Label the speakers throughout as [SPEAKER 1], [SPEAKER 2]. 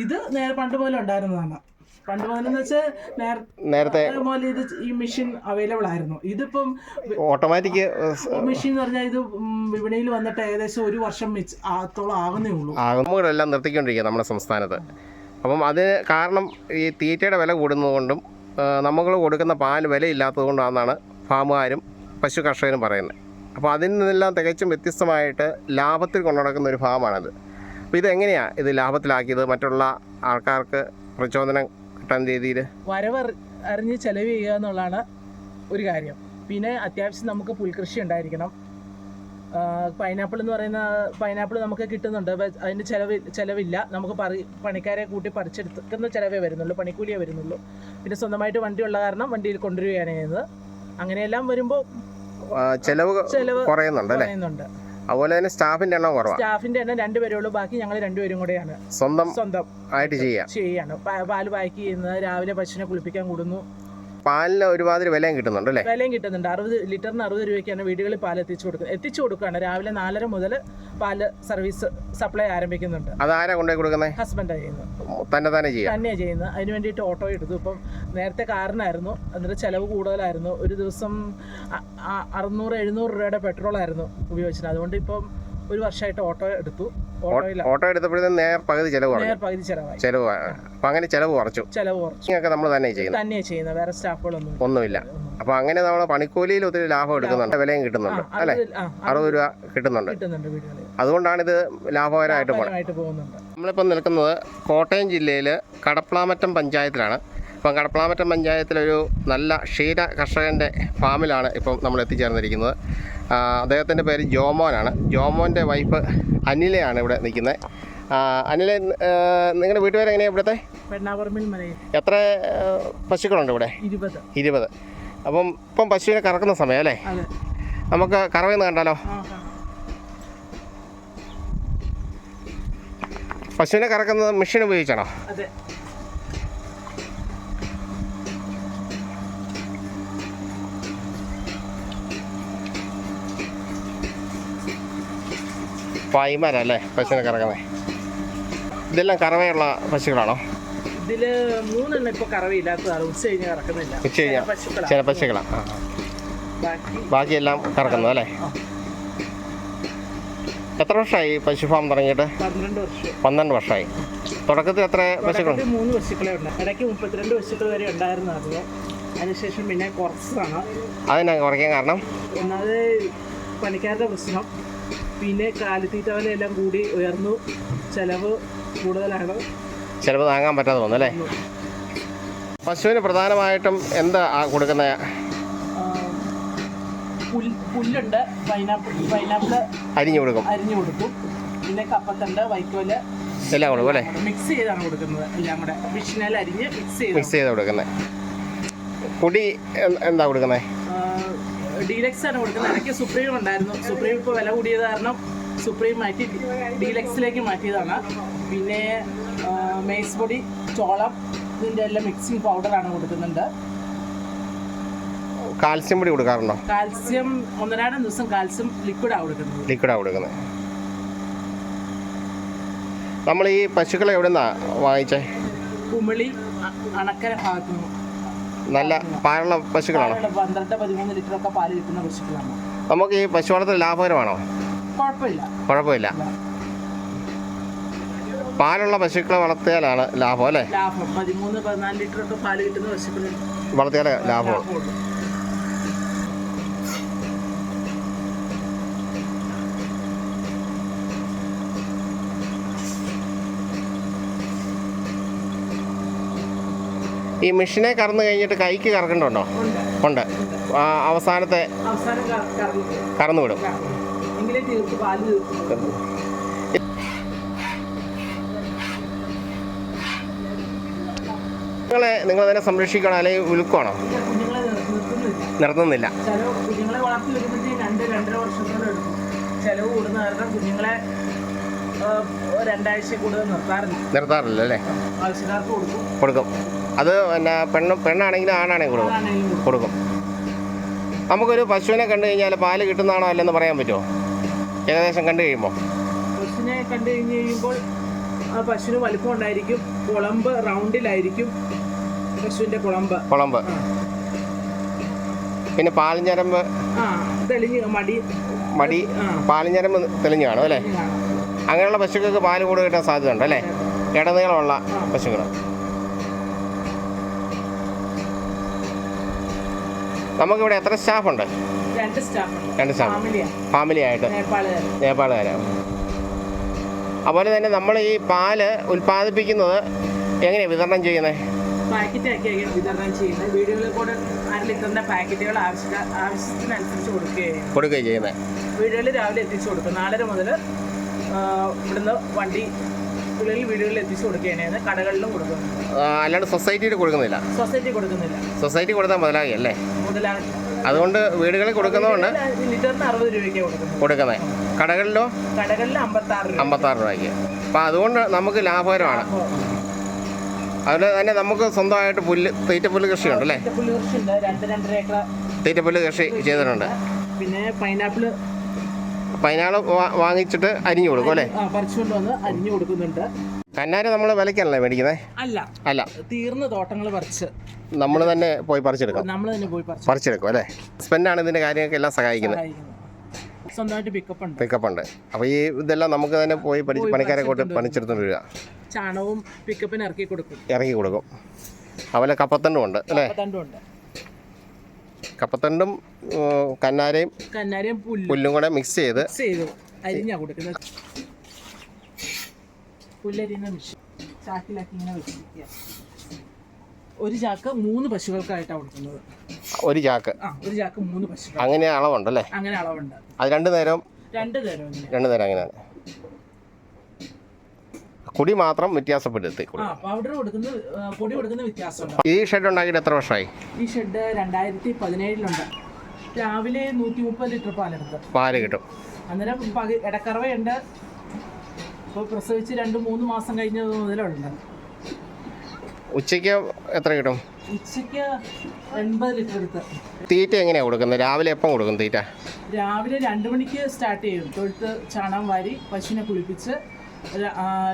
[SPEAKER 1] ഇത് നേരെ പണ്ട് പോലെ ഉണ്ടായിരുന്നതാണ്. പണ്ട് പോലെന്ന് വെച്ചാൽ
[SPEAKER 2] നേരത്തെ
[SPEAKER 1] പോലെ ഇത് ഈ മെഷീൻ അവൈലബിൾ ആയിരുന്നു. ഇതിപ്പം
[SPEAKER 2] ഓട്ടോമാറ്റിക്
[SPEAKER 1] മെഷീൻ എന്ന് പറഞ്ഞാൽ ഇത് വിപണിയിൽ വന്നിട്ട് ഏകദേശം ഒരു വർഷം വെച്ച് ആത്തോളം ആകുന്നേ ഉള്ളൂ.
[SPEAKER 2] ആകുമ്പോഴെല്ലാം നിർത്തിക്കൊണ്ടിരിക്കുക നമ്മുടെ സംസ്ഥാനത്ത്. അപ്പം അതിന് കാരണം ഈ തീറ്റയുടെ വില കൂടുന്നതുകൊണ്ടും നമ്മൾ കൊടുക്കുന്ന പാൽ വിലയില്ലാത്തത് കൊണ്ടാണെന്നാണ് ഫാമുകാരും പശു കർഷകരും പറയുന്നത്. അപ്പോൾ അതിൽ നിന്നെല്ലാം തികച്ചും വ്യത്യസ്തമായിട്ട് ലാഭത്തിൽ കൊണ്ടു നടക്കുന്ന ഒരു ഫാമാണത്. അപ്പോൾ ഇതെങ്ങനെയാണ് ഇത് ലാഭത്തിലാക്കിയത്? മറ്റുള്ള ആൾക്കാർക്ക് പ്രചോദനം കിട്ടാൻ രീതിയിൽ?
[SPEAKER 1] വരവ് അറി- അറിഞ്ഞ് ചെലവ് ചെയ്യുക എന്നുള്ളതാണ് ഒരു കാര്യം. പിന്നെ അത്യാവശ്യം നമുക്ക് പുൽകൃഷി ഉണ്ടായിരിക്കണം. പൈനാപ്പിൾ എന്ന് പറയുന്ന പൈനാപ്പിൾ നമുക്ക് കിട്ടുന്നുണ്ട്. അതിന് ചിലവ് ചിലവില്ല. നമുക്ക് പറി പണിക്കാരെ കൂട്ടി പറിച്ചെടുക്കുന്ന ചിലവേ വരുന്നുള്ളൂ. പണിക്കൂലിയേ വരുന്നുള്ളൂ. പിന്നെ സ്വന്തമായിട്ട് വണ്ടി ഉള്ള കാരണം വണ്ടിയിൽ കൊണ്ടുവരികയാണ് ചെയ്യുന്നത്. അങ്ങനെയെല്ലാം വരുമ്പോൾ
[SPEAKER 2] ചിലവ്
[SPEAKER 1] ചിലവ്
[SPEAKER 2] കുറയുന്നുണ്ട്. അതുപോലെ തന്നെ സ്റ്റാഫിന്റെ എണ്ണം കുറവാണ്
[SPEAKER 1] സ്റ്റാഫിന്റെ എണ്ണം രണ്ടുപേരേ ഉള്ളൂ. ബാക്കി ഞങ്ങൾ രണ്ടുപേരും കൂടെയാണ്.
[SPEAKER 2] സ്വന്തം
[SPEAKER 1] സ്വന്തം.
[SPEAKER 2] ആയിട്ട് ചെയ്യാം.
[SPEAKER 1] ചെയ്യാണ്. പാൽ പാക്ക് ചെയ്യുന്നത്. രാവിലെ പശുവിനെ കുളിപ്പിക്കാൻ കൂടുന്നു.
[SPEAKER 2] പാലിന് ഒരുമാതിരി വിലയും കിട്ടുന്നുണ്ട് അല്ലേ?
[SPEAKER 1] വിലയും കിട്ടുന്നുണ്ട്. അറുപത് ലിറ്ററിന് അറുപത് രൂപയ്ക്കാണ് വീടുകളിൽ പാൽ എത്തിച്ചു കൊടുക്കുന്നത്. എത്തിച്ചു കൊടുക്കുകയാണ്. രാവിലെ നാലര മുതൽ പാൽ സർവീസ് സപ്ലൈ ആരംഭിക്കുന്നുണ്ട്.
[SPEAKER 2] അതാരാ കൊണ്ടുപോയി കൊടുക്കുന്നത്
[SPEAKER 1] ഹസ്ബൻഡാണ് ചെയ്യുന്നത്.
[SPEAKER 2] തന്നെ തന്നെ ചെയ്യാം
[SPEAKER 1] തന്നെയാണ് ചെയ്യുന്നത്. അതിന് വേണ്ടിയിട്ട് ഓട്ടോ എടുത്തു. ഇപ്പം നേരത്തെ കാറിനായിരുന്നു. എന്നിട്ട് ചിലവ് കൂടുതലായിരുന്നു. ഒരു ദിവസം അറുന്നൂറ് എഴുന്നൂറ് രൂപയുടെ പെട്രോളായിരുന്നു ഉപയോഗിച്ചത് അതുകൊണ്ട് ഇപ്പം ഒരു വർഷമായിട്ട് ഓട്ടോ എടുത്തു.
[SPEAKER 2] ഓട്ടോ എടുത്തപ്പോഴത്തേക്കും നേർ പകുതി ചെലവ്
[SPEAKER 1] നേർ പകുതി ചെലവായി.
[SPEAKER 2] ചെലവ് അപ്പൊ അങ്ങനെ ചെലവ് കുറച്ചു.
[SPEAKER 1] ചെലവ് കുറച്ചു.
[SPEAKER 2] നമ്മൾ തന്നെ ചെയ്യുന്നത്.
[SPEAKER 1] തന്നെ ചെയ്യുന്നത്. വേറെ സ്റ്റാഫുകളൊന്നും
[SPEAKER 2] ഒന്നുമില്ല. അപ്പോൾ അങ്ങനെ നമ്മൾ പണിക്കൂലിയിൽ ഒത്തിരി ലാഭം എടുക്കുന്നുണ്ട്. വിലയും കിട്ടുന്നുണ്ട്. അല്ലെ? അറുപത് രൂപ കിട്ടുന്നുണ്ട്.
[SPEAKER 1] അതുകൊണ്ടാണ്
[SPEAKER 2] ഇത് ലാഭകരമായിട്ട് പോകുന്നത് നമ്മളിപ്പോൾ നിൽക്കുന്നത് കോട്ടയം ജില്ലയിൽ കടപ്ലാമറ്റം പഞ്ചായത്തിലാണ്. ഇപ്പം കടപ്പളാമറ്റം പഞ്ചായത്തിലൊരു നല്ല ക്ഷീര കർഷകന്റെ ഫാമിലാണ് ഇപ്പം നമ്മൾ എത്തിച്ചേർന്നിരിക്കുന്നത്. അദ്ദേഹത്തിന്റെ പേര് ജോമോനാണ്. ജോമോന്റെ വൈഫ് അനിലയാണ് ഇവിടെ നിൽക്കുന്നത്. അനിലെ നിങ്ങളുടെ വീട്ടുപേര് എങ്ങനെയാണ് ഇവിടുത്തെ? എത്ര പശുക്കളുണ്ട് ഇവിടെ?
[SPEAKER 1] ഇരുപത്.
[SPEAKER 2] ഇരുപത്. അപ്പം ഇപ്പം പശുവിനെ കറക്കുന്ന സമയം അല്ലേ? നമുക്ക് കറവയെന്ന് കണ്ടാലോ. പശുവിനെ കറക്കുന്നത് മെഷീൻ ഉപയോഗിച്ചാണോ? പായ്മാരല്ലേ പശുവിനെ കറക്കുന്നത് ഇതെല്ലാം കറവയുള്ള പശുക്കളാണോ?
[SPEAKER 1] ഇതിൽ മൂന്നെണ്ണം ഇപ്പൊ കറവയില്ലാത്തതാണ് ഉച്ച കഴിഞ്ഞ് കറക്കുന്നില്ല.
[SPEAKER 2] ഉച്ച കഴിഞ്ഞാ?
[SPEAKER 1] പശുക്കളാ.
[SPEAKER 2] ചില പശുക്കളാണ് ബാക്കിയെല്ലാം കറക്കുന്നത് അല്ലേ. എത്ര വർഷമായി പശു ഫാം തുടങ്ങിയിട്ട്?
[SPEAKER 1] പന്ത്രണ്ട് വർഷം.
[SPEAKER 2] പന്ത്രണ്ട് വർഷമായി. തുടക്കത്തിൽ എത്ര പശുക്കളുണ്ട്
[SPEAKER 1] മൂന്ന് പശുക്കളെ ഉണ്ട്. ഇടയ്ക്ക് മുപ്പത്തിരണ്ട് പശുക്കൾ വരെ ഉണ്ടായിരുന്നായിരുന്നു അതിനുശേഷം പിന്നെ കുറച്ചതാണ്.
[SPEAKER 2] അതിനാ കുറയ്ക്കാൻ കാരണം?
[SPEAKER 1] ഒന്നാമത് പണിക്കാരുടെ പ്രശ്നം. പിന്നെ കാലിത്തീറ്റ വില എല്ലാം കൂടി ഉയർന്നു. ചെലവ് കൂടുതലാണ്
[SPEAKER 2] ചിലപ്പോൾ താങ്ങാൻ പറ്റാതെ തോന്നുന്നു അല്ലേ പശുവിന് പ്രധാനമായിട്ടും എന്താ കൊടുക്കുന്ന?
[SPEAKER 1] പുല്ലുണ്ട്. പൈനാപ്പിൾ പൈനാപ്പിൾ
[SPEAKER 2] അരിഞ്ഞു കൊടുക്കും.
[SPEAKER 1] അരിഞ്ഞു കൊടുക്കും. പിന്നെ കപ്പത്തണ്ട് വൈക്കോൽ
[SPEAKER 2] എല്ലാം കൊടുക്കും അല്ലേ?
[SPEAKER 1] മിക്സ് ചെയ്താണ് കൊടുക്കുന്നത് എല്ലാം കൂടെ. മെഷീനിൽ അരിഞ്ഞ് മിക്സ് ചെയ്ത്
[SPEAKER 2] മിക്സ് ചെയ്ത് കൊടുക്കുന്നത്. പൊടി എന്താ കൊടുക്കുന്നത്
[SPEAKER 1] ഡീലക്സ് ആണ് കൊടുക്കുന്നത്. ഇടയ്ക്ക് സുപ്രീം ഉണ്ടായിരുന്നു. സുപ്രീം ഇപ്പോൾ വില കൂടിയത് കാരണം സുപ്രീം മാറ്റി ഡീലക്സിലേക്ക് മാറ്റിയതാണ്. പിന്നെ മെയ്സ് മേസ് പൊടി ചോളം ഇതിന്റെ എല്ലാം മിക്സിംഗ് പൗഡറാണ് കൊടുക്കുന്നുണ്ട്.
[SPEAKER 2] കാൽസ്യം പൊടി കൊടുക്കാറുണ്ടോ?
[SPEAKER 1] കാൽസ്യം ഒന്നരാടം ദിവസം കാൽസ്യം ലിക്വിഡാണ് കൊടുക്കുന്നത്.
[SPEAKER 2] ലിക്വിഡാണ് കൊടുക്കുന്നത്. നമ്മൾ ഈ പശുക്കളെ എവിടെ നിന്നാണ് വാങ്ങിച്ചേ?
[SPEAKER 1] കുമിളി അണക്കര ഭാഗത്തു നിന്ന്
[SPEAKER 2] നല്ല പാലുള്ള പശുക്കളാണോ?
[SPEAKER 1] പാലുള്ള പന്ത്രണ്ട് പതിമൂന്ന് ലിറ്റർ ഒക്കെ പാൽ കിട്ടുന്ന പശുക്കളാണ്.
[SPEAKER 2] നമുക്ക് ഈ പശു വളർത്തൽ ലാഭകരമാണോ?
[SPEAKER 1] കുഴപ്പമില്ല.
[SPEAKER 2] കുഴപ്പമില്ല. പാലുള്ള പശുക്കളെ വളർത്തിയാലാണ് ലാഭം അല്ലേ?
[SPEAKER 1] ലാഭം. പതിമൂന്ന് പതിനാല് ലിറ്റർ ഒക്കെ പാൽ കിട്ടുന്ന പശുക്കളിൽ
[SPEAKER 2] വളർത്തിയാലേ ലാഭം.
[SPEAKER 1] ലാഭമുള്ളൂ
[SPEAKER 2] ഈ മെഷീനെ കറന്നു കഴിഞ്ഞിട്ട് കൈക്ക് കറക്കണ്ടുണ്ടോ
[SPEAKER 1] ഉണ്ട്.
[SPEAKER 2] അവസാനത്തെ
[SPEAKER 1] കറന്നുവിടും കറന്നു
[SPEAKER 2] വിടും. നിങ്ങളെ നിങ്ങൾ അതിനെ സംരക്ഷിക്കണോ അല്ലെങ്കിൽ വിൽക്കുവാണോ?
[SPEAKER 1] നിർത്തുന്നില്ല. കുഞ്ഞുങ്ങളെ വളർത്തി വരുമ്പോഴത്തേക്ക് രണ്ട് രണ്ടര വർഷത്തോളം എടുക്കും. ചിലവ് കൂടുന്ന കാരണം കുഞ്ഞുങ്ങളെ ആ, രണ്ടാഴ്ച കൂടുതൽ നിർത്താറില്ല.
[SPEAKER 2] നിർത്താറില്ല അല്ലേ?
[SPEAKER 1] ആവശ്യക്കാർക്ക് കൊടുക്കും.
[SPEAKER 2] കൊടുക്കും. അത് പിന്നെ പെണ്ണ് പെണ്ണാണെങ്കിലും ആണാണെങ്കിൽ കൊടുക്കും.
[SPEAKER 1] കൊടുക്കും.
[SPEAKER 2] നമുക്കൊരു പശുവിനെ കണ്ടു കഴിഞ്ഞാൽ പാൽ കിട്ടുന്നതാണോ അല്ലെന്ന് പറയാൻ പറ്റുമോ? ഏകദേശം കണ്ടു കഴിയുമ്പോൾ
[SPEAKER 1] പശുവിനെ കണ്ടു കഴിഞ്ഞ് കഴിയുമ്പോൾ ആ, പശുവിന് വലിപ്പം ഉണ്ടായിരിക്കും. കുളമ്പ് റൗണ്ടിലായിരിക്കും പശുവിന്റെ കുളമ്പ്.
[SPEAKER 2] കുളമ്പ്. പിന്നെ പാലിഞ്ഞരമ്പ്
[SPEAKER 1] തെളിഞ്ഞ് മടി.
[SPEAKER 2] മടി പാലിഞ്ഞരമ്പ് തെളിഞ്ഞു കാണും അല്ലേ? അങ്ങനെയുള്ള പശുക്കൾക്ക് പാൽ കൂടുതൽ കിട്ടാൻ സാധ്യതയുണ്ട് അല്ലേ? ഇടനീളമുള്ള പശുക്കൾ നമുക്കിവിടെ എത്ര സ്റ്റാഫുണ്ട്?
[SPEAKER 1] രണ്ട് സ്റ്റാഫ്
[SPEAKER 2] ഫാമിലി ആയിട്ട്
[SPEAKER 1] നേപ്പാളുകാരാ.
[SPEAKER 2] നേപ്പാളുകാരാണ് അതുപോലെ തന്നെ നമ്മൾ ഈ പാൽ ഉൽപ്പാദിപ്പിക്കുന്നത് എങ്ങനെയാണ് വിതരണം ചെയ്യുന്നത്?
[SPEAKER 1] ആക്കി വിതരണം ചെയ്യുന്നത്. വീടുകളിൽ കൂടെ അര ലിറ്ററിന്റെ പാക്കറ്റുകൾ ആവശ്യ ആവശ്യത്തിനനുസരിച്ച് കൊടുക്കുകയാണ്
[SPEAKER 2] കൊടുക്കുകയും ചെയ്യുന്നത്.
[SPEAKER 1] വീടുകളിൽ രാവിലെ എത്തിച്ചു കൊടുക്കും. നാലര മുതൽ ഇവിടുന്ന് വണ്ടി വീടുകളിൽ എത്തിച്ചു കൊടുക്കുകയാണ്. കടകളിലും കൊടുക്കുന്നുണ്ട്
[SPEAKER 2] അല്ലാണ്ട് സൊസൈറ്റിയിൽ കൊടുക്കുന്നില്ല.
[SPEAKER 1] സൊസൈറ്റി കൊടുക്കുന്നില്ല.
[SPEAKER 2] സൊസൈറ്റി കൊടുത്താൽ മുതലാകി അല്ലേ? അതുകൊണ്ട് വീടുകളിൽ കൊടുക്കുന്നതുകൊണ്ട്
[SPEAKER 1] ലിറ്ററിന് അറുപത് രൂപയ്ക്ക് കൊടുക്കുന്നത്.
[SPEAKER 2] കടകളിലോ?
[SPEAKER 1] കടകളിൽ
[SPEAKER 2] അമ്പത്താറ് രൂപയ്ക്ക്. അപ്പോൾ അതുകൊണ്ട് നമുക്ക് ലാഭകരമാണ്. അതുപോലെ തന്നെ നമുക്ക് സ്വന്തമായിട്ട് പുല്ല് തീറ്റപ്പുല്ല് കൃഷിയുണ്ട് അല്ലേ
[SPEAKER 1] പുല്ല് കൃഷിയുണ്ട്. രണ്ട് രണ്ടര ഏക്കർ
[SPEAKER 2] തീറ്റപ്പുല്ല് കൃഷി ചെയ്തിട്ടുണ്ട്.
[SPEAKER 1] പിന്നെ പൈനാപ്പിൾ
[SPEAKER 2] പതിനാൾ വാങ്ങിച്ചിട്ട് അരിഞ്ഞു കൊടുക്കും അല്ലേ?
[SPEAKER 1] പറിച്ചുകൊണ്ട് വന്ന് അരിഞ്ഞു കൊടുക്കുന്നുണ്ട്.
[SPEAKER 2] കന്നാര് നമ്മൾ വിലക്കല്ലേ മേടിക്കുന്നത്
[SPEAKER 1] അല്ല
[SPEAKER 2] അല്ല.
[SPEAKER 1] തീർന്ന തോട്ടങ്ങൾ പറിച്ച്.
[SPEAKER 2] നമ്മൾ തന്നെ പോയി പറിച്ചെടുക്കാം.
[SPEAKER 1] നമ്മൾ തന്നെ പോയി പറിച്ച്.
[SPEAKER 2] പറിച്ചെടുക്കും അല്ലേ? ഹസ്ബൻഡാണ് ഇതിന്റെ കാര്യങ്ങൾക്ക് എല്ലാം സഹായിക്കുന്നത്.
[SPEAKER 1] സഹായിക്കുന്നത്. സ്വന്തമായിട്ട് പിക്കപ്പ് ഉണ്ട്.
[SPEAKER 2] പിക്കപ്പ് ഉണ്ട്. അപ്പോൾ ഈ ഇതെല്ലാം നമുക്ക് തന്നെ പോയി പഠിച്ച് പണിക്കാരെ കൊണ്ട് പണിച്ചെടുത്തോണ്ട് വരിക
[SPEAKER 1] ചാണകവും പിക്കപ്പിന് ഇറക്കി കൊടുക്കും.
[SPEAKER 2] ഇറക്കി കൊടുക്കും. അതുപോലെ കപ്പത്തണ്ടും ഉണ്ട് അല്ലേ?
[SPEAKER 1] കപ്പത്തണ്ടും ഉണ്ട്.
[SPEAKER 2] കപ്പത്തണ്ടും കന്നാരയും
[SPEAKER 1] കന്നാരയും പുല്ലും.
[SPEAKER 2] കൂടെ മിക്സ് ചെയ്ത്
[SPEAKER 1] ചെയ്തു. അരിഞ്ഞാ കൊടുക്കുന്നത്. പുല്ലരിയുന്ന മെഷീൻ ചാക്കിലാക്കി ഇങ്ങനെ വെച്ചിരിക്കുക. ഒരു ചാക്ക് മൂന്ന് പശുക്കൾക്കായിട്ടാണ് കൊടുക്കുന്നത്.
[SPEAKER 2] ഒരു ചാക്ക്.
[SPEAKER 1] ആ ഒരു ചാക്ക് മൂന്ന് പശുക്കൾ.
[SPEAKER 2] അങ്ങനെ അളവുണ്ടല്ലേ?
[SPEAKER 1] അങ്ങനെ അളവുണ്ട്.
[SPEAKER 2] അത് രണ്ട് നേരം?
[SPEAKER 1] രണ്ട് നേരം
[SPEAKER 2] രണ്ട് നേരം അങ്ങനെയാണ്. കുടി മാത്രം വ്യത്യാസപ്പെടുത്തി.
[SPEAKER 1] പൗഡർ കൊടുക്കുന്ന പൊടി കൊടുക്കുന്ന വ്യത്യാസമുണ്ട്.
[SPEAKER 2] ഈ ഷെഡ് ഉണ്ടാക്കിയിട്ട് എത്ര വർഷമായി?
[SPEAKER 1] ഈ ഷെഡ് രണ്ടായിരത്തി പതിനേഴിലുണ്ട്. രാവിലെ നൂറ്റി മുപ്പത് ലിറ്റർ പാലെടുത്ത്.
[SPEAKER 2] പാൽ കിട്ടും.
[SPEAKER 1] അന്നേരം ഇടക്കറവയുണ്ട് ഇപ്പോൾ പ്രസവിച്ച് രണ്ട് മൂന്ന് മാസം കഴിഞ്ഞത് മുതലുണ്ട്.
[SPEAKER 2] ഉച്ചയ്ക്ക് എത്ര കിട്ടും?
[SPEAKER 1] ഉച്ചയ്ക്ക് എൺപത് ലിറ്റർ എടുത്ത്.
[SPEAKER 2] തീറ്റ എങ്ങനെയാണ് കൊടുക്കുന്നത്? രാവിലെ എപ്പം കൊടുക്കും തീറ്റ?
[SPEAKER 1] രാവിലെ രണ്ട് മണിക്ക് സ്റ്റാർട്ട് ചെയ്യും. തൊഴുത്ത് ചാണകം വാരി പശുവിനെ കുളിപ്പിച്ച്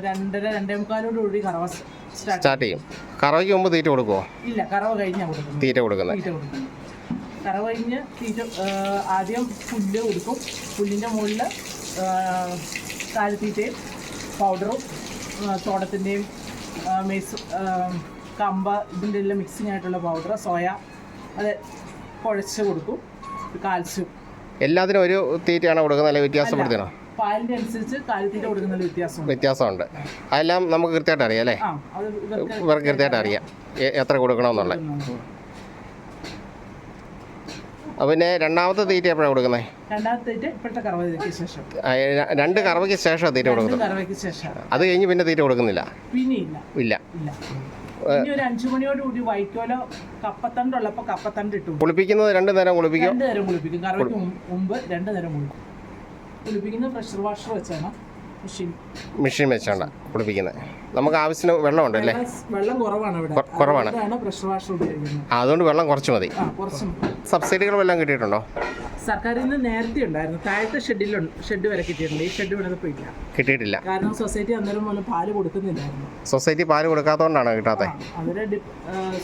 [SPEAKER 1] രണ്ടര രണ്ടേ മുക്കാലോട് കൂടി കറവ സ്റ്റാർട്ട്
[SPEAKER 2] ചെയ്യും. കറവയ്ക്ക് മുമ്പ് തീറ്റ കൊടുക്കുമോ
[SPEAKER 1] ഇല്ല കറവ കഴിഞ്ഞാ കൊടുക്കും
[SPEAKER 2] തീറ്റ കൊടുക്കുന്നത്.
[SPEAKER 1] തീറ്റ കൊടുക്കും കറവ കഴിഞ്ഞ് തീറ്റ ആദ്യം പുല്ല് കൊടുക്കും. പുല്ലിന്റെ മുകളിൽ കാലിത്തീറ്റയും പൗഡറും തോടത്തിന്റെയും ആ, മെയ്സ് കമ്പ ഇതിന്റെ എല്ലാം മിക്സിങ് ആയിട്ടുള്ള പൗഡർ സോയ അത് കുഴച്ച് കൊടുക്കും. കാൽസ്യം.
[SPEAKER 2] എല്ലാത്തിനും ഒരു തീറ്റയാണ് കൊടുക്കുന്നത്? അല്ലെങ്കിൽ വ്യത്യാസപ്പെടുത്തണോ
[SPEAKER 1] അനുസരിച്ച് കാലിത്തീറ്റ കൊടുക്കുന്നതിൽ വ്യത്യാസമുണ്ട്
[SPEAKER 2] വ്യത്യാസമുണ്ട്. അതെല്ലാം നമുക്ക് കൃത്യമായിട്ട് അറിയാം അല്ലേ?
[SPEAKER 1] ആ അത് ഇവർക്ക്
[SPEAKER 2] ഇവർക്ക് കൃത്യമായിട്ട് അറിയാം. എ- എത്ര കൊടുക്കണമെന്നുള്ളത് അപ്പോൾ പിന്നെ രണ്ടാമത്തെ തീറ്റ എപ്പോഴാണ് കൊടുക്കുന്നത്?
[SPEAKER 1] രണ്ടാമത്തേറ്റ് ഇപ്പോഴത്തെ കറവയ്ക്ക് ശേഷം.
[SPEAKER 2] ആ, ര- രണ്ട് കറവയ്ക്ക് ശേഷം തീറ്റ
[SPEAKER 1] രണ്ട്
[SPEAKER 2] കൊടുക്കുന്നത്.
[SPEAKER 1] കറവയ്ക്ക് ശേഷം.
[SPEAKER 2] അത് കഴിഞ്ഞ് പിന്നെ തീറ്റ കൊടുക്കുന്നില്ല?
[SPEAKER 1] പിന്നെ ഇല്ല.
[SPEAKER 2] ഇല്ല.
[SPEAKER 1] ഇല്ല ഇനി ഒരു അഞ്ചു മണിയോട് കൂടി വൈക്കോലോ കപ്പത്തണ്ട് ഉള്ളപ്പോ കപ്പത്തണ്ട് ഇട്ടു
[SPEAKER 2] കുളിപ്പിക്കുന്നത് രണ്ട് നേരം കുളിപ്പിക്കും.
[SPEAKER 1] രണ്ടു നേരം കുളിപ്പിക്കും. കറവയ്ക്ക് മുമ്പ് രണ്ടു നേരം കുളിക്കും പ്രഷർ വാഷർ വെച്ചാണ്. മെഷീൻ
[SPEAKER 2] മെഷീൻ വെച്ചാണ് കുളിപ്പിക്കുന്നത്. നമുക്ക് ആവശ്യത്തിന് വെള്ളമുണ്ട് അല്ലേ?
[SPEAKER 1] വെള്ളം കുറവാണ് ഇവിടെ.
[SPEAKER 2] കുറവാണ്.
[SPEAKER 1] പ്രഷർ വാഷർ ഉപയോഗിക്കുന്നത്.
[SPEAKER 2] അതുകൊണ്ട് വെള്ളം കുറച്ച് മതി. സബ്സിഡികൾ വെള്ളം കിട്ടിയിട്ടുണ്ടോ?
[SPEAKER 1] സർക്കാരിൽ നിന്ന് നേരത്തെ ഉണ്ടായിരുന്നു. താഴത്തെ ഷെഡിൽ ഷെഡ് വരെ കിട്ടിയിട്ടുണ്ട്. ഈ ഷെഡ് ഇവിടെ ഇപ്പോൾ ഇല്ല
[SPEAKER 2] കിട്ടിയിട്ടില്ല.
[SPEAKER 1] കാരണം സൊസൈറ്റി അന്നേരം പോലും പാൽ കൊടുക്കുന്നില്ലായിരുന്നു.
[SPEAKER 2] സൊസൈറ്റി പാൽ കൊടുക്കാത്തതുകൊണ്ടാണ് കിട്ടാത്തത്
[SPEAKER 1] അവരെ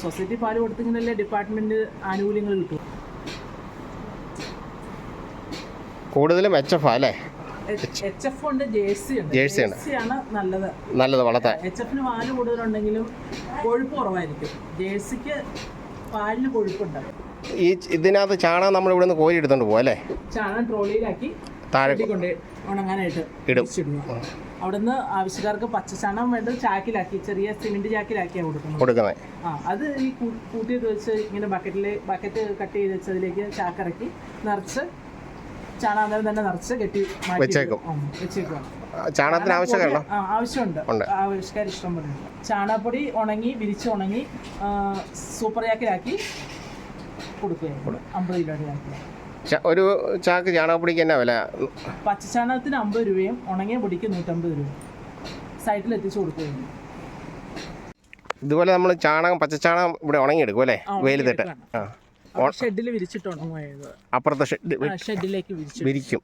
[SPEAKER 1] സൊസൈറ്റി പാൽ കൊടുത്തെങ്കിലല്ലേ ഡിപ്പാർട്ട്മെന്റ് ആനുകൂല്യങ്ങൾ കിട്ടും
[SPEAKER 2] കൂടുതലും എച്ച് എഫ് അല്ലേ?
[SPEAKER 1] ജേഴ്സി ഉണ്ട് ആണ് നല്ലത്.
[SPEAKER 2] വളർത്താൻ.
[SPEAKER 1] എച്ച് എഫിന് പാൽ കൂടുതലുണ്ടെങ്കിലും കൊഴുപ്പ് കുറവായിരിക്കും. ജേഴ്സിക്ക് പാലിന് കൊഴുപ്പുണ്ട്.
[SPEAKER 2] ഈ ഇതിനകത്ത് ചാണകം നമ്മൾ ഇവിടെ നിന്ന് കോരി എടുത്തോണ്ട് പോകും അല്ലേ?
[SPEAKER 1] ചാണകം ട്രോളിയിലാക്കി
[SPEAKER 2] താഴെ
[SPEAKER 1] കൊണ്ട് ഉണങ്ങാനായിട്ട്
[SPEAKER 2] ഇടും.
[SPEAKER 1] അവിടുന്ന് ആവശ്യക്കാർക്ക് ചാണകം വേണ്ടത് ചാക്കിലാക്കി ചെറിയ സിമെന്റ് ചാക്കിലാക്കിയാണ് കൊടുക്കുന്നത്.
[SPEAKER 2] കൊടുക്കുന്നത്.
[SPEAKER 1] ആ അത് ഈ കൂട്ടി കൂട്ടിയത് വെച്ച് ഇങ്ങനെ ബക്കറ്റിൽ ബക്കറ്റ് കട്ട് ചെയ്ത് വെച്ചതിലേക്ക് ചാക്കിറക്കി നിറച്ച് ചാണകം തന്നെ നിറച്ച് കെട്ടി
[SPEAKER 2] വെച്ചേക്കും.
[SPEAKER 1] ആ, വെച്ചേക്കും.
[SPEAKER 2] ചാണകത്തിന് ആവശ്യമല്ലോ
[SPEAKER 1] ആവശ്യമുണ്ട്. ആവശ്യക്കാർ ഇഷ്ടം പോലെ. ചാണകപ്പൊടി ഉണങ്ങി വിരിച്ച് ഉണങ്ങി സൂപ്പർ ചാക്കിലാക്കി കൊടുക്കുകയാണ് അമ്പത് കിലോയുടെ ചാക്കിൽ
[SPEAKER 2] ച- ഒരു ചാക്ക് ചാണകപ്പൊടിക്ക് എന്നാ വില?
[SPEAKER 1] പച്ചച്ചാണകത്തിന് അമ്പത് രൂപയും ഉണങ്ങിയ പൊടിക്ക് നൂറ്റമ്പത് രൂപയും. സൈഡിൽ എത്തിച്ചു കൊടുക്കുകയാണ്
[SPEAKER 2] ഇതുപോലെ നമ്മൾ ചാണകം പച്ചച്ചാണകം ഇവിടെ ഉണങ്ങിയെടുക്കും അല്ലേ? വെയിലത്തിട്ട് ആ.
[SPEAKER 1] ഷെഡിൽ വിരിച്ചിട്ട് ഉണങ്ങുമായത്
[SPEAKER 2] അപ്പുറത്തെ ഷെഡ്
[SPEAKER 1] ഷെഡിലേക്ക്
[SPEAKER 2] വിരിക്കും.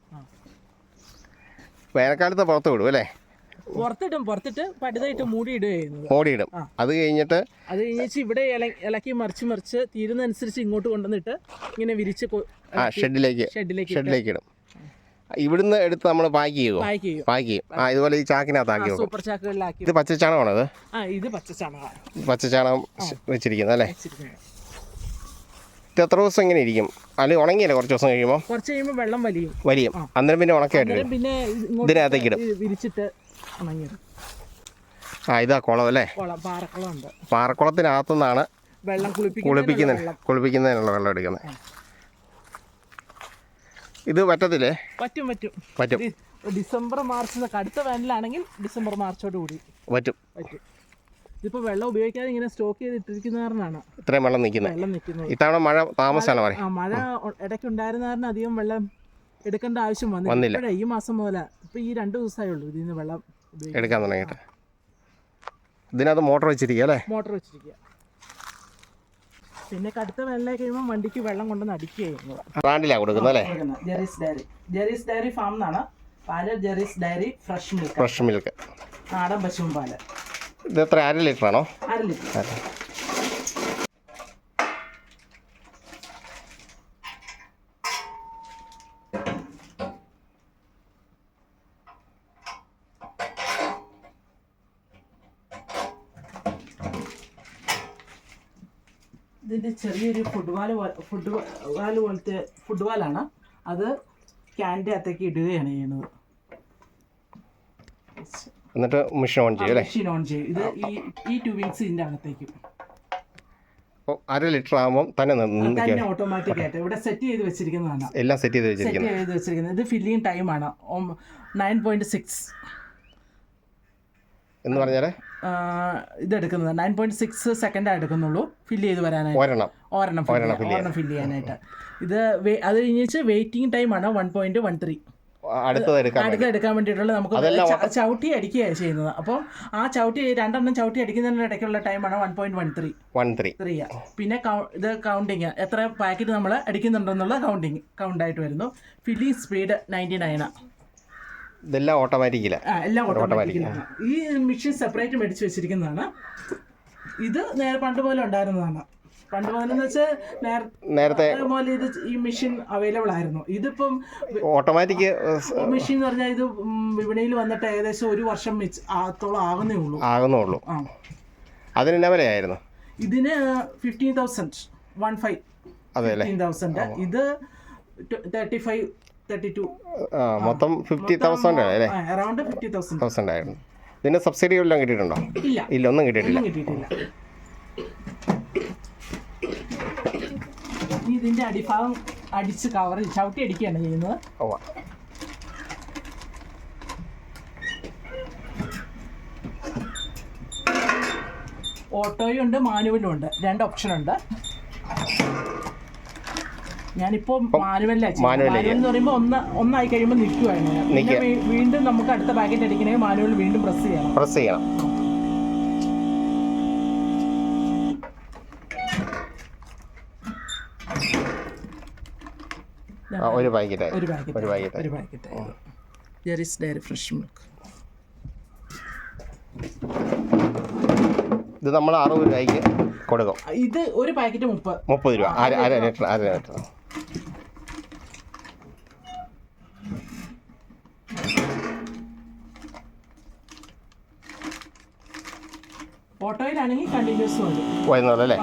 [SPEAKER 2] വേനൽക്കാലത്ത് പുറത്ത് വിടും അല്ലേ?
[SPEAKER 1] പുറത്തിടും പുറത്തിട്ട് പടുതായിട്ട് മൂടി ഇടുക ചെയ്യുന്നത്
[SPEAKER 2] ഓടിയിടും. അത് കഴിഞ്ഞിട്ട്
[SPEAKER 1] അത് കഴിഞ്ഞിട്ട് ഇവിടെ ഇളക്കി മറിച്ച് മറിച്ച് തീരുന്നതനുസരിച്ച് ഇങ്ങോട്ട് കൊണ്ടുവന്നിട്ട് ഇങ്ങനെ വിരിച്ച്
[SPEAKER 2] ആ ഷെഡിലേക്ക്
[SPEAKER 1] ഷെഡിലേക്ക്
[SPEAKER 2] ഷെഡിലേക്ക് ഇടും ഇവിടുന്ന് എടുത്ത് നമ്മൾ പാക്ക്
[SPEAKER 1] ചെയ്യും.
[SPEAKER 2] പാക്ക് ചെയ്യും. ആ ഇതുപോലെ ഈ ചാക്കിനകത്താക്കി ആക്കി
[SPEAKER 1] സൂപ്പർ ചാക്കുകളിലാക്കി
[SPEAKER 2] ഇത് പച്ചച്ചാണമാണോ അത്?
[SPEAKER 1] ആ ഇത് പച്ചച്ചാണകം.
[SPEAKER 2] പച്ചച്ചാണകം വെച്ചിരിക്കുന്നത് അല്ലേ? ഇത് എത്ര ദിവസം ഇങ്ങനെ ഇരിക്കും? അല്ലെ ഉണങ്ങിയല്ലേ കുറച്ച് ദിവസം കഴിയുമ്പോൾ
[SPEAKER 1] കുറച്ച് കഴിയുമ്പോൾ വെള്ളം വലിയും.
[SPEAKER 2] വലിയും. അന്നേരം പിന്നെ ഉണക്കായിട്ട്
[SPEAKER 1] പിന്നെ
[SPEAKER 2] ഇതിനകത്തേക്ക് ഇടും.
[SPEAKER 1] വിരിച്ചിട്ട്
[SPEAKER 2] ആ ഇതാ കുളം അല്ലേ?
[SPEAKER 1] പാറക്കുളത്തിനകത്തു
[SPEAKER 2] നിന്നാണ്
[SPEAKER 1] വെള്ളം കുളിപ്പിക്കുന്ന
[SPEAKER 2] കുളിപ്പിക്കുന്ന കുളിപ്പിക്കുന്നതിനുള്ള വെള്ളം എടുക്കുന്നത്. ഇത് പറ്റത്തില്ലേ?
[SPEAKER 1] പറ്റും പറ്റും.
[SPEAKER 2] പറ്റും.
[SPEAKER 1] ഡിസംബർ മാർച്ച് അടുത്ത വേനലാണെങ്കിൽ ഡിസംബർ മാർച്ചോട് കൂടി
[SPEAKER 2] പറ്റും.
[SPEAKER 1] പറ്റും. ഇതിപ്പോൾ വെള്ളം ഉപയോഗിക്കാതെ ഇങ്ങനെ സ്റ്റോക്ക് ചെയ്തിട്ടിരിക്കുന്ന കാരണമാണ്
[SPEAKER 2] ഇത്രയും വെള്ളം നിൽക്കുന്നത്
[SPEAKER 1] വെള്ളം നിൽക്കുന്നത്
[SPEAKER 2] ഇത്തവണ മഴ താമസമാണ് പറയാം?
[SPEAKER 1] ആ മഴ ഇടയ്ക്ക് ഉണ്ടായിരുന്ന കാരണം അധികം വെള്ളം എടുക്കേണ്ട ആവശ്യം വന്നില്ല.
[SPEAKER 2] വന്നില്ല.
[SPEAKER 1] ഇപ്പോഴേ ഈ മാസം മുതലാ. ഇപ്പൊ ഈ രണ്ട് ദിവസമേ ഉള്ളൂ ഇതിൽ നിന്ന് വെള്ളം ഉപയോഗിക്കാൻ.
[SPEAKER 2] എടുക്കാൻ തുടങ്ങിയിട്ട്. ഇതിനകത്ത് മോട്ടർ വെച്ചിരിക്കുക അല്ലേ?
[SPEAKER 1] മോട്ടോർ വെച്ചിരിക്കുക. പിന്നെ കടുത്ത വെള്ളം കഴിയുമ്പോൾ വണ്ടിക്ക് വെള്ളം കൊണ്ടുവന്ന് അടിക്കുകയായിരുന്നു
[SPEAKER 2] ബ്രാൻഡിലാണ് കൊടുക്കുന്നത് അല്ലേ?
[SPEAKER 1] Jerry's dairy. Jerry's dairy farm എന്നാണ്. പാൽ Jerry's dairy fresh milk.
[SPEAKER 2] Fresh milk.
[SPEAKER 1] നാടൻ പശുവും പാൽ.
[SPEAKER 2] ഇത് എത്ര അര ലിറ്റർ ആണോ?
[SPEAKER 1] അര ലിറ്റർ. ഇതിന്റെ ചെറിയൊരു ഫുട്ബോൾ ഫുട്ബോൾ പോലത്തെ ഫുട്ബോളാണ് അത് ക്യാന്റെ അകത്തേക്ക് ഇടുകയാണ് ചെയ്യുന്നത്.
[SPEAKER 2] എന്നിട്ട് മെഷീൻ ഓൺ ചെയ്യും അല്ലേ?
[SPEAKER 1] മെഷീൻ ഓൺ ചെയ്യും. ഇത് ഈ ഈ ട്യൂബിങ്സ് ഇതിന്റെ അകത്തേക്ക്.
[SPEAKER 2] അപ്പോൾ അര ലിറ്റർ ആകുമ്പോൾ തന്നെ
[SPEAKER 1] തന്നെ ഓട്ടോമാറ്റിക് ആയിട്ട്. ഇവിടെ സെറ്റ് ചെയ്ത് വെച്ചിരിക്കുന്നതാണ്.
[SPEAKER 2] എല്ലാം സെറ്റ് ചെയ്ത്
[SPEAKER 1] സെറ്റ്
[SPEAKER 2] വെച്ചിരിക്കുന്നത്
[SPEAKER 1] ചെയ്ത് വെച്ചിരിക്കുന്നത്. ഇത് ഫില്ലിംഗ് ടൈമാണ് നയൻ പോയിന്റ് സിക്സ്
[SPEAKER 2] എന്ന് പറഞ്ഞാൽ
[SPEAKER 1] ഇതെടുക്കുന്നത് നയൻ പോയിന്റ് സിക്സ് സെക്കൻഡാണ് എടുക്കുന്നുള്ളൂ. ഫില്ല് ചെയ്ത് വരാനായിട്ട്.
[SPEAKER 2] ഒരെണ്ണം.
[SPEAKER 1] ഒരെണ്ണം fill ചെയ്യാൻ- ഒരെണ്ണം ഫില്ല് ചെയ്യാനായിട്ട്. ഇത് വെ- അത് കഴിഞ്ഞ് വെയിറ്റിംഗ് ടൈമാണ് വൺ പോയിന്റ് വൺ ത്രീ
[SPEAKER 2] അടുത്തത് എടുക്കാൻ
[SPEAKER 1] വേണ്ടിയിട്ടുള്ള നമുക്ക് ചവിട്ടി അടിക്കുകയാണ് ചെയ്യുന്നത്. അപ്പോൾ ആ ചവിട്ടി രണ്ടെണ്ണം ചവിട്ടി അടിക്കുന്നതിന് ഇടയ്ക്കുള്ള ടൈമാണ് one point one three
[SPEAKER 2] one three
[SPEAKER 1] three പിന്നെ ഇത് കൗണ്ടിങ് എത്ര പാക്കറ്റ് നമ്മൾ അടിക്കുന്നുണ്ടെന്നുള്ള കൗണ്ടിങ് കൗണ്ടായിട്ട് വരുന്നു. ഫില്ലിംഗ് സ്പീഡ് നയന്റി നയനാണ്
[SPEAKER 2] ഇതെല്ലാം ഓട്ടോമാറ്റിക്കില്ല
[SPEAKER 1] എല്ലാം ഓട്ടോമാറ്റിക്കലാണ് ഈ മെഷീൻ സെപ്പറേറ്റ് മേടിച്ച് വെച്ചിരിക്കുന്നതാണ്. ഇത് നേരെ പണ്ട് പോലെ ഉണ്ടായിരുന്നതാണ്. പണ്ട് മുതലെന്ന് വെച്ചാൽ
[SPEAKER 2] നേരത്തെ
[SPEAKER 1] പോലെ ഇത് ഈ മെഷീൻ അവൈലബിൾ ആയിരുന്നു. ഇതിപ്പം
[SPEAKER 2] ഓട്ടോമാറ്റിക്
[SPEAKER 1] മെഷീൻ എന്ന് പറഞ്ഞാൽ ഇത് വിപണിയിൽ വന്നിട്ട് ഏകദേശം ഒരു വർഷം ആത്തോളം ആകുന്നേ ഉള്ളൂ.
[SPEAKER 2] ആകുന്നുള്ളൂ.
[SPEAKER 1] ആ.
[SPEAKER 2] അതിന് എന്നാ വിലയായിരുന്നു?
[SPEAKER 1] ഇതിന് fifteen thousand one five fifteen thousand ഇത് തേർട്ടി ഫൈവ് തേർട്ടി ടു
[SPEAKER 2] മൊത്തം ഫിഫ്റ്റി തൗസൻഡ് അല്ലേ?
[SPEAKER 1] അറൗണ്ട് ഫിഫ്റ്റി തൗസൻഡ്
[SPEAKER 2] തൗസൻഡ് ആയിരുന്നു. ഇതിന് സബ്സിഡി വല്ലതും കിട്ടിയിട്ടുണ്ടോ?
[SPEAKER 1] ഇല്ല.
[SPEAKER 2] ഇല്ല ഒന്നും കിട്ടിയിട്ടില്ല.
[SPEAKER 1] ഒന്നും കിട്ടിയിട്ടില്ല. ഇനി ഇതിന്റെ അടിഭാഗം അടിച്ച് കവർ ചവിട്ടി അടിക്കുകയാണ് ചെയ്യുന്നത്. ഓട്ടോയും ഉണ്ട് മാനുവലും ഉണ്ട്. രണ്ട് ഓപ്ഷൻ ഉണ്ട്. ഞാനിപ്പോ
[SPEAKER 2] പറയുമ്പോ
[SPEAKER 1] മാനുവൽ എന്ന് പറയുമ്പോൾ ഒന്ന് ഒന്നായി കഴിയുമ്പോൾ നിൽക്കുവാണ്. പിന്നെ വീണ്ടും നമുക്ക് അടുത്ത പാക്കറ്റ് അടിക്കണമെങ്കിൽ മാനുവൽ വീണ്ടും പ്രസ് ചെയ്യണം.
[SPEAKER 2] പ്രസ് ചെയ്യണം. ഒരു പാക്കറ്റ്
[SPEAKER 1] ഒരു പാക്കറ്റ്
[SPEAKER 2] ഒരു പാക്കറ്റ്
[SPEAKER 1] ഒരു ജെറിസ് ഡയറി ഫ്രഷ് മിൽക്ക്
[SPEAKER 2] ഇത് നമ്മൾ അറുപത് രൂപയ്ക്ക് കൊടുക്കും.
[SPEAKER 1] ഇത് ഒരു പാക്കറ്റ് മുപ്പത്
[SPEAKER 2] മുപ്പത് രൂപ. അര അര ലിറ്റർ അര ലിറ്റർ.
[SPEAKER 1] ഓട്ടോയിലാണെങ്കിൽ കണ്ടിന്യൂസ് വരും.
[SPEAKER 2] വരുന്നുള്ളൂ അല്ലേ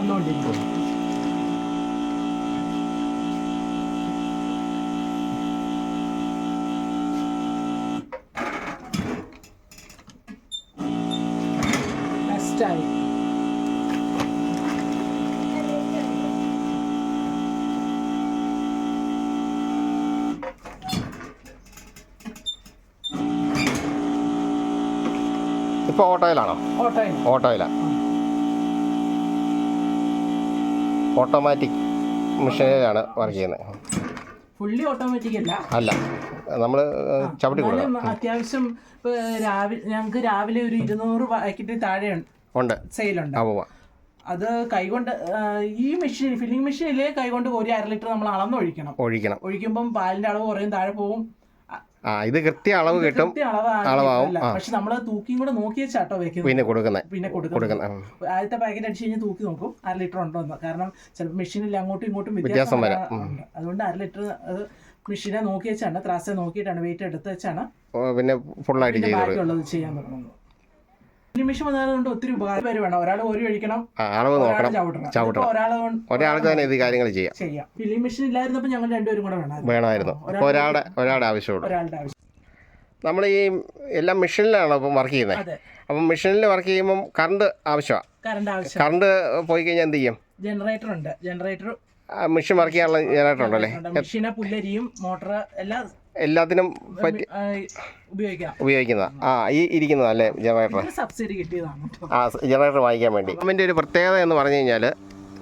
[SPEAKER 2] ഇപ്പോൾ ഓട്ടോയിലാണോ?
[SPEAKER 1] ഓട്ടോയിലാ.
[SPEAKER 2] ഓട്ടോയിലാണ് ഓട്ടോമാറ്റിക് മെഷീനിലാണ് വർക്ക് ചെയ്യുന്നത്.
[SPEAKER 1] ഫുള്ളി ഓട്ടോമാറ്റിക് അല്ല.
[SPEAKER 2] അല്ല നമ്മൾ ചവിട്ടി കൊടുക്കണം.
[SPEAKER 1] അത്യാവശ്യം ഞങ്ങക്ക് രാവിലെ ഞങ്ങൾക്ക് രാവിലെ ഒരു ഇരുന്നൂറ് പാക്കറ്റ് താഴെ
[SPEAKER 2] ഉണ്ട്.
[SPEAKER 1] സെയിലുണ്ട്. അത് കൈകൊണ്ട് ഈ മെഷീൻ ഫില്ലിംഗ് മെഷീനിൽ കൈകൊണ്ട് ഒരു അര ലിറ്റർ നമ്മൾ അളന്ന്
[SPEAKER 2] ഒഴിക്കണം. ഒഴിക്കണം.
[SPEAKER 1] ഒഴിക്കുമ്പം പാലിന്റെ അളവ് കുറയും താഴെ അ-
[SPEAKER 2] ആ ഇത് കൃത്യ അളവ് കിട്ടും. അളവാകും.
[SPEAKER 1] പക്ഷെ നമ്മൾ തൂക്കി കൂടെ നോക്കി വെച്ചാട്ടോ വെക്കുന്നത്.
[SPEAKER 2] പിന്നെ കൊടുക്കുന്നത്
[SPEAKER 1] പിന്നെ കൊടുക്കുന്നത്. ആദ്യത്തെ പാക്കറ്റ് അടിച്ച് കഴിഞ്ഞാൽ തൂക്കി നോക്കും. അര ലിറ്റർ ഉണ്ടോ എന്ന്. കാരണം ചിലപ്പോൾ മെഷീനിൽ അങ്ങോട്ടും ഇങ്ങോട്ടും
[SPEAKER 2] വ്യത്യാസം വരാം.
[SPEAKER 1] അതുകൊണ്ട് അര ലിറ്റർ മെഷീനെ നോക്കി വെച്ചാണ് ത്രാസെ നോക്കിയിട്ടാണ്. വെയിറ്റ് എടുത്ത് വെച്ചാണ്
[SPEAKER 2] പിന്നെ ഫുള്ളായിട്ട്
[SPEAKER 1] ചെയ്യാൻ തുടങ്ങുന്നത്. വന്നതുകൊണ്ട് ഒത്തിരി ഉപകാരം വേണം ഒരാൾ ഒരു കഴിക്കണം
[SPEAKER 2] ആ അളവ് നോക്കണം
[SPEAKER 1] ചവിട്ടണം.
[SPEAKER 2] ഒരാൾക്ക് തന്നെ ഇത് കാര്യങ്ങൾ ചെയ്യാം.
[SPEAKER 1] ചെയ്യാം. ഫിലിം മെഷീൻ ഇല്ലായിരുന്നപ്പോൾ ഞങ്ങൾ രണ്ടുപേരും കൂടെ വേണം
[SPEAKER 2] വേണമായിരുന്നു.
[SPEAKER 1] ഒരാൾ-
[SPEAKER 2] അപ്പോൾ ഒരാളുടെ ഒരാളുടെ ആവശ്യമുള്ളൂ.
[SPEAKER 1] ഒരാളുടെ ആവശ്യം.
[SPEAKER 2] നമ്മൾ ഈ എല്ലാം മെഷീനിലാണ് അപ്പം വർക്ക് ചെയ്യുന്നത് അപ്പം മെഷീനിൽ വർക്ക് ചെയ്യുമ്പോൾ കറണ്ട് ആവശ്യമാണ്.
[SPEAKER 1] കറണ്ട്
[SPEAKER 2] പോയി കഴിഞ്ഞാൽ എന്ത് ചെയ്യും?
[SPEAKER 1] ജനറേറ്റർ ഉണ്ട്. ജനറേറ്റർ
[SPEAKER 2] മെഷീൻ വർക്ക് ചെയ്യാനുള്ള ജനറേറ്റർ ഉണ്ടല്ലേ?
[SPEAKER 1] മെഷീനെ പുല്ലരിയും മോട്ടർ എല്ലാം
[SPEAKER 2] എല്ലാത്തിനും പറ്റി ഉപയോഗിക്കുന്ന. ആ ഈ ഇരിക്കുന്നതല്ലേ അല്ലേ ജനറേറ്റർ
[SPEAKER 1] സബ്സിഡി കിട്ടിയതാണ്
[SPEAKER 2] ആ ജനറേറ്റർ വാങ്ങിക്കാൻ വേണ്ടി. അതിന്റെ ഒരു പ്രത്യേകത എന്ന് പറഞ്ഞു കഴിഞ്ഞാൽ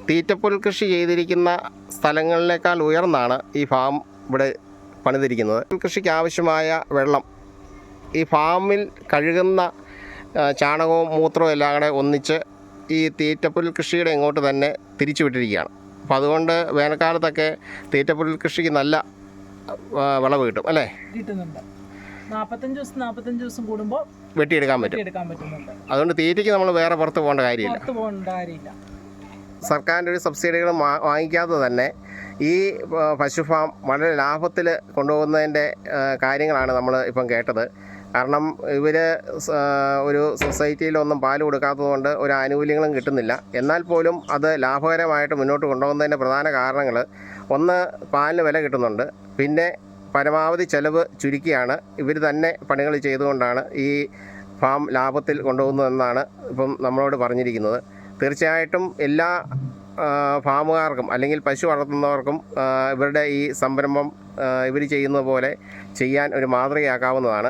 [SPEAKER 2] തീറ്റപ്പുൽ കൃഷി ചെയ്തിരിക്കുന്ന സ്ഥലങ്ങളിലേക്കാൾ ഉയർന്നാണ് ഈ ഫാം ഇവിടെ പണിതിരിക്കുന്നത്. കൃഷിക്ക് ആവശ്യമായ വെള്ളം ഈ ഫാമിൽ കഴുകുന്ന ചാണകവും മൂത്രവും എല്ലാം കൂടെ ഒന്നിച്ച് ഈ തീറ്റപ്പുൽ കൃഷിയുടെ ഇങ്ങോട്ട് തന്നെ തിരിച്ചു വിട്ടിരിക്കുകയാണ്. അപ്പോൾ അതുകൊണ്ട് വേനൽക്കാലത്തൊക്കെ തീറ്റപ്പുൽ കൃഷിക്ക് നല്ല വിളവ് കിട്ടും അല്ലേ?
[SPEAKER 1] കിട്ടുന്നുണ്ട്. നാൽപ്പത്തഞ്ച് ദിവസം നാൽപ്പത്തഞ്ച് ദിവസം കൂടുമ്പോൾ
[SPEAKER 2] വെട്ടിയെടുക്കാൻ പറ്റും.
[SPEAKER 1] എടുക്കാൻ പറ്റുന്നുണ്ട്.
[SPEAKER 2] അതുകൊണ്ട് തീറ്റയ്ക്ക് നമ്മൾ വേറെ പുറത്ത് പോകേണ്ട കാര്യമില്ല.
[SPEAKER 1] പുറത്ത് പോകേണ്ട കാര്യമില്ല.
[SPEAKER 2] സർക്കാരിന്റെ ഒരു സബ്സിഡികൾ വാങ്ങിക്കാതെ തന്നെ ഈ പശു ഫാം വളരെ ലാഭത്തിൽ കൊണ്ടുപോകുന്നതിന്റെ കാര്യങ്ങളാണ് നമ്മൾ ഇപ്പം കേട്ടത്. കാരണം ഇവർ ഒരു സൊസൈറ്റിയിലൊന്നും പാൽ കൊടുക്കാത്തതുകൊണ്ട് ഒരു ആനുകൂല്യങ്ങളും കിട്ടുന്നില്ല. എന്നാൽ പോലും അത് ലാഭകരമായിട്ട് മുന്നോട്ട് കൊണ്ടുപോകുന്നതിന്റെ പ്രധാന കാരണങ്ങൾ ഒന്ന് പാലിന് വില കിട്ടുന്നുണ്ട്. പിന്നെ പരമാവധി ചെലവ് ചുരുക്കിയാണ്. ഇവർ തന്നെ പണികൾ ചെയ്തുകൊണ്ടാണ് ഈ ഫാം ലാഭത്തിൽ കൊണ്ടുപോകുന്നതെന്നാണ് ഇപ്പം നമ്മളോട് പറഞ്ഞിരിക്കുന്നത്. തീർച്ചയായിട്ടും എല്ലാ ഫാമുകാർക്കും അല്ലെങ്കിൽ പശു വളർത്തുന്നവർക്കും ഇവരുടെ ഈ സംരംഭം ഇവർ ചെയ്യുന്നത് പോലെ ചെയ്യാൻ ഒരു മാതൃകയാക്കാവുന്നതാണ്.